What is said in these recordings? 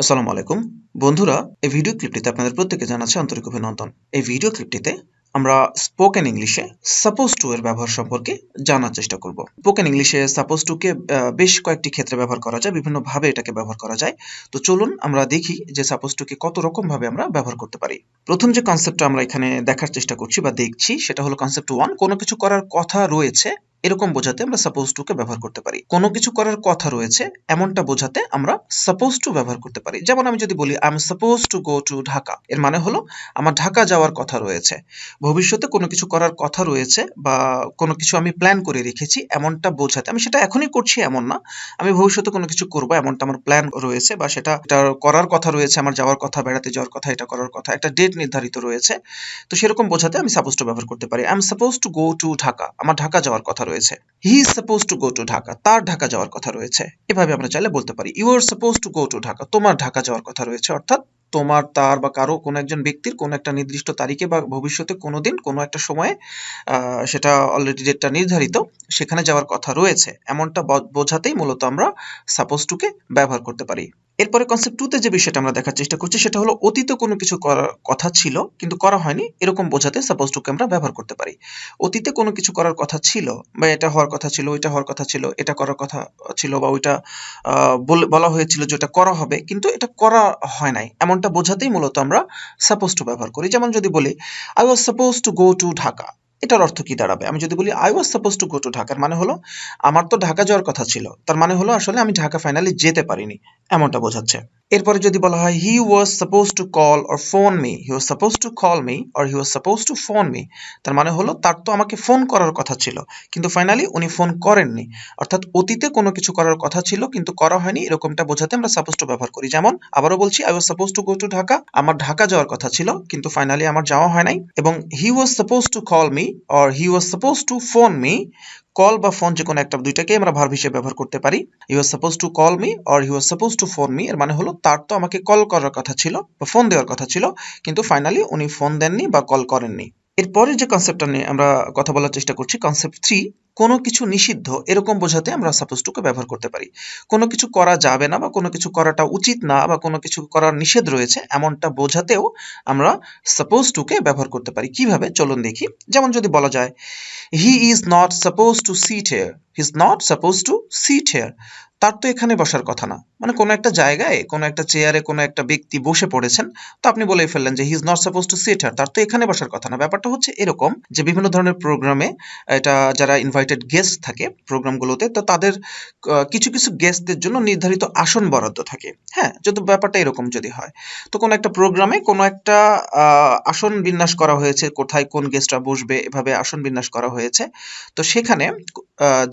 আসসালামু আলাইকুম। বন্ধুরা, এই ভিডিও ক্লিপটিতে আপনাদের প্রত্যেকে জানাচ্ছে আন্তরিক অভিনন্দন। এই ভিডিও ক্লিপটিতে আমরা স্পোকেন ইংলিশে সাপোজ টু এর ব্যবহার সম্পর্কে জানার চেষ্টা করব। স্পোকেন ইংলিশে সাপোজ টু কে বেশ কয়েকটি ক্ষেত্রে ব্যবহার করা যায় বিভিন্ন ভাবে এটাকে ব্যবহার করা যায়। তো চলুন আমরা দেখি যে সাপোজ টু কে কত রকম ভাবে আমরা ব্যবহার করতে পারি। প্রথম যে কনসেপ্টটা আমরা এখানে দেখার চেষ্টা করছি বা দেখছি, সেটা হলো কনসেপ্ট ওয়ান কোনো কিছু করার কথা রয়েছে এরকম বোঝাতে আমরা সাপোজ টু কে ব্যবহার করতে পারি। কোনো কিছু করার কথা রয়েছে, এমনটা বোঝাতে আমরা সাপোজ টু ব্যবহার করতে পারি। যেমন আমি যদি বলি I am suppose to go to Dhaka এর মানে হলো, আমার ঢাকা যাওয়ার কথা রয়েছে। ভবিষ্যতে কোনো কিছু করার কথা রয়েছে বা কোনো কিছু আমি প্ল্যান করে রেখেছি, এমনটা বোঝাতে, আমি সেটা এখনই করছি এমন না। আমি ভবিষ্যতে কোনো কিছু করব, এমনটা আমার প্ল্যান রয়েছে বা সেটা, এটা করার কথা রয়েছে, আমার যাওয়ার কথা, বেড়াতে যাওয়ার কথা, এটা করার কথা, একটা ডেট নির্ধারিত রয়েছে। তো সেরকম বোঝাতে আমি সাপোজ টু ব্যবহার করতে পারি। I am suppose to go to Dhaka আমার ঢাকা যাওয়ার কথা রয়েছে। He is suppose to go to Dhaka তার ঢাকা যাওয়ার কথা রয়েছে। এভাবে আমরা চাইলে বলতে পারি you are suppose to go to Dhaka তোমার ঢাকা যাওয়ার কথা রয়েছে। অর্থাৎ তোমার, তার বা কারও, কোনো একজন ব্যক্তির কোনো একটা নির্দিষ্ট তারিখে বা ভবিষ্যতে কোনো দিন, কোনো একটা সময়ে সেটা অলরেডি ডেটটা নির্ধারিত, সেখানে যাওয়ার কথা রয়েছে। এমনটা বোঝাতেই মূলত আমরা সাপোজ টুকে ব্যবহার করতে পারি। এরপরে কনসেপ্ট টুতে যে বিষয়টা আমরা দেখার চেষ্টা করছি, সেটা হলো অতীতে কোনো কিছু করার কথা ছিল, কিন্তু করা হয়নি, এরকম বোঝাতে সাপোজ টুকে আমরা ব্যবহার করতে পারি। অতীতে কোনো কিছু করার কথা ছিল, বা এটা হওয়ার কথা ছিল, ওইটা হওয়ার কথা ছিল, এটা করার কথা ছিল, বা ওইটা বলা হয়েছিল যে এটা করা হবে, কিন্তু এটা করা হয় নাই। এমনটা বোঝাতেই মূলত আমরা সাপোজ টু ব্যবহার করি। যেমন যদি বলি I was suppose to go to Dhaka এটার অর্থ কি দাঁড়াবে? আমি যদি বলি I was suppose to go to ঢাকার মানে হলো, আমার তো ঢাকা যাওয়ার কথা ছিল। তার মানে হলো, আসলে আমি ঢাকা ফাইনালি যেতে পারিনি, এমনটা বোঝাচ্ছে। এরপরে যদি বলা হয় he was suppose to call or phone me he was suppose to call me or he was suppose to phone me তার মানে হলো, তার তো আমাকে ফোন করার কথা ছিল। কিন্তু ফাইনালি উনি ফোন করেননি। অর্থাৎ অতীতে কোনো কিছু করার কথা ছিল, কিন্তু করা হয়নি। এরকমটা বোঝাতে আমরা সাপোজ টু ব্যবহার করি। যেমন, আবারও বলছি I was suppose to go to Dhaka. আমার ঢাকা যাওয়ার কথা ছিল, কিন্তু ফাইনালি আমার যাওয়া হয় নাই। এবং he was suppose to call me or he was suppose to phone me call বা ফোন যে কোনো একটা দুইটাকে আমরা ভার্ব হিসেবে ব্যবহার করতে পারি। You was suppose to call me or you was suppose to phone me এর মানে হলো তার তো আমাকে কল করার কথা ছিল বা ফোন দেওয়ার কথা ছিল, কিন্তু ফাইনালি উনি ফোন দেননি বা কল করেননি। এরপরে যে কনসেপ্টটা নিয়ে আমরা কথা বলার চেষ্টা করছি কনসেপ্ট থ্রি কোনো কিছু নিষিদ্ধ, এরকম বোঝাতে আমরা সাপোজ টুকে ব্যবহার করতে পারি। কোনো কিছু করা যাবে না বা কোনো কিছু করাটা উচিত না বা কোনো কিছু করার নিষেধ রয়েছে, এমনটা বোঝাতেও আমরা সাপোজ টুকে ব্যবহার করতে পারি। কীভাবে? চলুন দেখি। যেমন যদি বলা যায় he is not suppose to sit here he is not suppose to sit here তার তো এখানে বসার কথা না। মানে কোনো একটা জায়গায়, কোনো একটা চেয়ারে কোনো একটা ব্যক্তি বসে পড়েছেন, তো আপনি বলেই ফেললেন যে he is not suppose to sit here তার তো এখানে বসার কথা না। ব্যাপারটা হচ্ছে এরকম যে বিভিন্ন ধরনের প্রোগ্রামে এটা যারা ইনভাইটেড গেস্ট থাকে প্রোগ্রামগুলোতে তো তাদের কিছু কিছু গেস্টদের জন্য নির্ধারিত আসন বরাদ্দ থাকে। হ্যাঁ যদি ব্যাপারটা এরকম যদি হয়। তো কোনো একটা প্রোগ্রামে কোনো একটা আসন বিন্যাস করা হয়েছে, কোথায় কোন গেস্টরা বসবে, এভাবে আসন বিন্যাস করা হয়েছে। তো সেখানে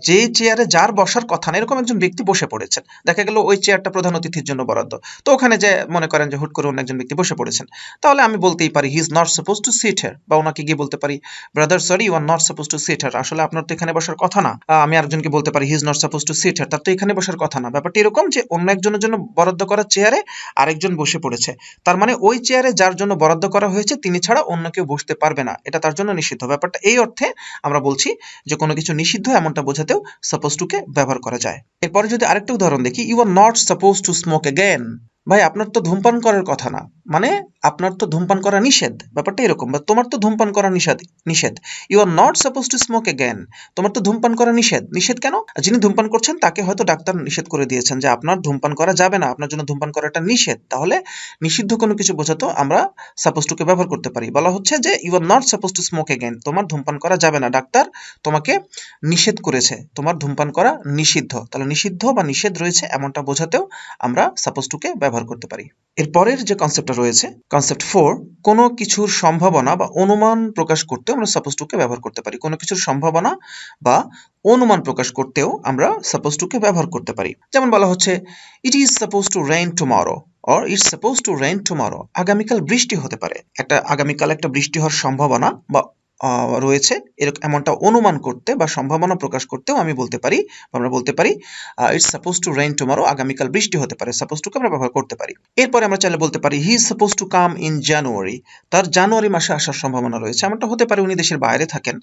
যে চেয়ারে যার বসার কথা না, এরকম একজন ব্যক্তি বসে পড়েছেন। দেখা গেল ওই চেয়ারটা প্রধান অতিথির জন্য বরাদ্দ। তো ওখানে যে মনে করেন যে হুট করে অন্য একজন ব্যক্তি বসে পড়েছেন। তাহলে আমি বলতেই পারি he is not suppose to sit here বা ওনাকে গিয়ে বলতে পারি brother sorry you are not suppose to sit here আসলে আপনার তো এখানে বসার কথা না। আমি আরেকজনকে বলতে পারি he is not suppose to sit here তার তো এখানে বসার কথা না। ব্যাপারটা এরকম যে অন্য একজনের জন্য বরাদ্দ করা চেয়ারে আরেকজন বসে পড়েছে। তার মানে ওই চেয়ারে যার জন্য বরাদ্দ করা হয়েছে, তিনি ছাড়া অন্য কেউ বসতে পারবে না। এটা তার জন্য নিষিদ্ধ। ব্যাপারটা এই অর্থে আমরা বলছি যে কোনো কিছু নিষিদ্ধ এমনটা বোঝাতেও সাপোজ টুকে ব্যবহার করা যায়। এরপরে যদি আরেকটা উদাহরণ দেখি। You are not suppose to smoke again ভাই, আপনার তো ধূমপান করার কথা না। মানে আপনার তো ধূমপান করা নিষেধ, ব্যাপারটা এরকম, বা তোমার তো ধূমপান করা নিষেধ নিষেধ। You are not suppose to smoke again তোমার তো ধূমপান করা নিষেধ। নিষেধ কেন? যিনি ধূমপান করছেন, তাকে হয়তো ডাক্তার নিষেধ করে দিয়েছেন যে আপনার ধূমপান করা যাবে না, আপনার জন্য ধূমপান করাটা নিষেধ। তাহলে নিষিদ্ধ কোনো কিছু বোঝাতো আমরা সাপোজ টুকে ব্যবহার করতে পারি। বলা হচ্ছে যে you are not suppose to smoke again তোমার ধূমপান করা যাবে না। ডাক্তার তোমাকে নিষেধ করেছে। তোমার ধূমপান করা নিষিদ্ধ। তাহলে নিষিদ্ধ বা নিষেধ রয়েছে এমনটা বোঝাতেও আমরা সাপোজ টুকে ব্যবহার করতে পারি। এরপরের যে কনসেপ্টটা রয়েছে কনসেপ্ট ফোর কোনো কিছুর সম্ভাবনা বা অনুমান প্রকাশ করতেও আমরা সাপোজ টুকে ব্যবহার করতে পারি। কোনো কিছুর সম্ভাবনা বা অনুমান প্রকাশ করতেও আমরা সাপোজ টুকে ব্যবহার করতে পারি। যেমন বলা হচ্ছে it is suppose to rain tomorrow or it's suppose to rain tomorrow আগামীকাল বৃষ্টি হতে পারে। একটা আগামীকাল একটা বৃষ্টি হওয়ার সম্ভাবনা বা রয়েছে। এরকম এমনটা অনুমান করতে বা সম্ভাবনা প্রকাশ করতেও আমি বলতে পারি আমরা বলতে পারি it's suppose to rain tomorrow আগামীকাল বৃষ্টি হতে পারে। সাপোজ টুকে আমরা ব্যবহার করতে পারি। এরপরে আমরা চাইলে বলতে পারি he suppose to come in January তার জানুয়ারি মাসে আসার সম্ভাবনা রয়েছে। এমনটা হতে পারে উনি দেশের বাইরে থাকেন।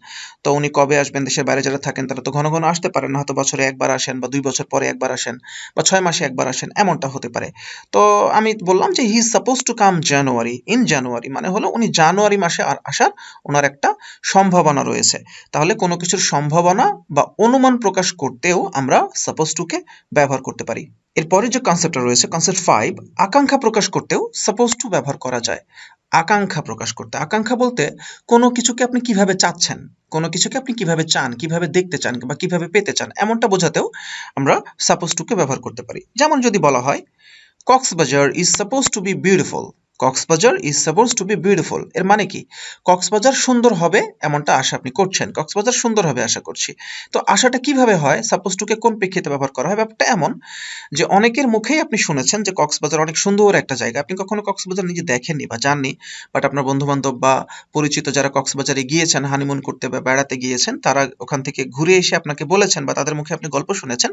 তো উনি কবে আসবেন? দেশের বাইরে যারা থাকেন, তারা তো ঘন ঘন আসতে পারেন না। হয়তো বছরে একবার আসেন বা দুই বছর পরে একবার আসেন বা ছয় মাসে একবার আসেন, এমনটা হতে পারে। তো আমি বললাম যে he suppose to come January in January মানে হলো উনি জানুয়ারি মাসে আর আসার, ওনার একটা সম্ভাবনা রয়েছে। তাহলে কোনো কিছুর সম্ভাবনা বা অনুমান প্রকাশ করতেও আমরা সাপোজ টুকে ব্যবহার করতে পারি। এরপরে যে কনসেপ্টটা রয়েছে কনসেপ্ট ফাইভ আকাঙ্ক্ষা প্রকাশ করতেও সাপোজ টু ব্যবহার করা যায়। আকাঙ্ক্ষা প্রকাশ করতে। আকাঙ্ক্ষা বলতে কোনো কিছুকে আপনি কীভাবে চাচ্ছেন, কোনো কিছুকে আপনি কীভাবে চান, কীভাবে দেখতে চান বা কীভাবে পেতে চান, এমনটা বোঝাতেও আমরা সাপোজ টুকে ব্যবহার করতে পারি। যেমন যদি বলা হয়, Cox's Bazar is suppose to be beautiful Cox's Bazar is suppose to be beautiful এর মানে কি? কক্সবাজার সুন্দর হবে এমনটা আশা আপনি করছেন। কক্সবাজার সুন্দর হবে আশা করছি। তো আশাটা কীভাবে হয়? সাপোজ টুকে কোন প্রেক্ষিতে ব্যবহার করা হয়? ব্যাপারটা এমন যে অনেকের মুখেই আপনি শুনেছেন যে কক্সবাজার অনেক সুন্দর একটা জায়গা। আপনি কখনো কক্সবাজার নিজে দেখেননি বা জাননি বাট আপনার বন্ধু বান্ধব বা পরিচিত যারা কক্সবাজারে গিয়েছেন হানিমুন করতে বা বেড়াতে গিয়েছেন, তারা ওখান থেকে ঘুরে এসে আপনাকে বলেছেন বা তাদের মুখে আপনি গল্প শুনেছেন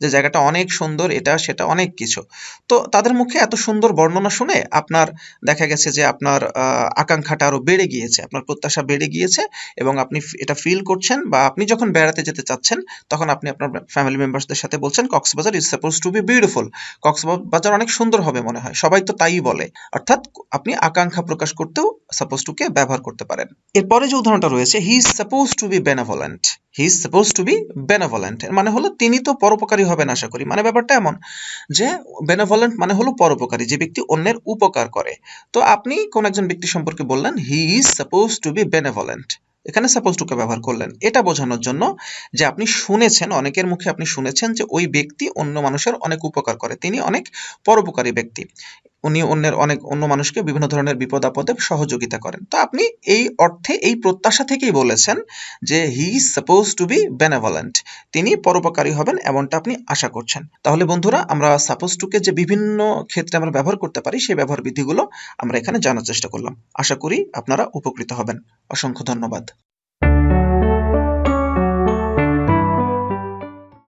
যে জায়গাটা অনেক সুন্দর, এটা সেটা অনেক কিছু। তো তাদের মুখে এত সুন্দর বর্ণনা শুনে আপনার দেখা গেছে যে আপনার আকাঙ্ক্ষাটা আরও বেড়ে গিয়েছে, আপনার প্রত্যাশা বেড়ে গিয়েছে এবং আপনি এটা ফিল করছেন বা আপনি যখন বেড়াতে যেতে চাচ্ছেন, তখন আপনি আপনার ফ্যামিলি মেম্বার্সদের সাথে বলছেন, Cox's Bazar is suppose to be beautiful Cox's Bazar অনেক সুন্দর হবে মনে হয়, সবাই তো তাই বলে। অর্থাৎ আপনি আকাঙ্ক্ষা প্রকাশ করতেও সাপোজ টুকে ব্যবহার করতে পারেন। এরপরে যে উদাহরণটা রয়েছে he is suppose to be benevolent he is suppose to be benevolent মানে হলো তিনি তো পরোপকারী হবেন আশা করি। মানে ব্যাপারটা এমন যে বেনাভলেন্ট মানে হলো পরোপকারী, যে ব্যক্তি অন্যের উপকার করে। তো আপনি কোন একজন ব্যক্তি সম্পর্কে বললেন he is suppose to be benevolent এখানে সাপোজ টুকে ব্যবহার করলেন। এটা বোঝানোর জন্য যে আপনি শুনেছেন, অনেকের মুখে আপনি শুনেছেন যে ওই ব্যক্তি অন্য মানুষের অনেক উপকার করে। তিনি অনেক পরোপকারী ব্যক্তি। উনি অন্যের অনেক অন্য মানুষকে বিভিন্ন ধরনের বিপদ আপদে সহযোগিতা করেন। তো আপনি এই অর্থে, এই প্রত্যাশা থেকেই বলেছেন যে he is suppose to be benevolent তিনি পরোপকারী হবেন এমনটা আপনি আশা করছেন। তাহলে বন্ধুরা, আমরা সাপোজ টুকে যে বিভিন্ন ক্ষেত্রে আমরা ব্যবহার করতে পারি, সেই ব্যবহার বিধিগুলো আমরা এখানে জানার চেষ্টা করলাম। আশা করি আপনারা উপকৃত হবেন। অসংখ্য ধন্যবাদ।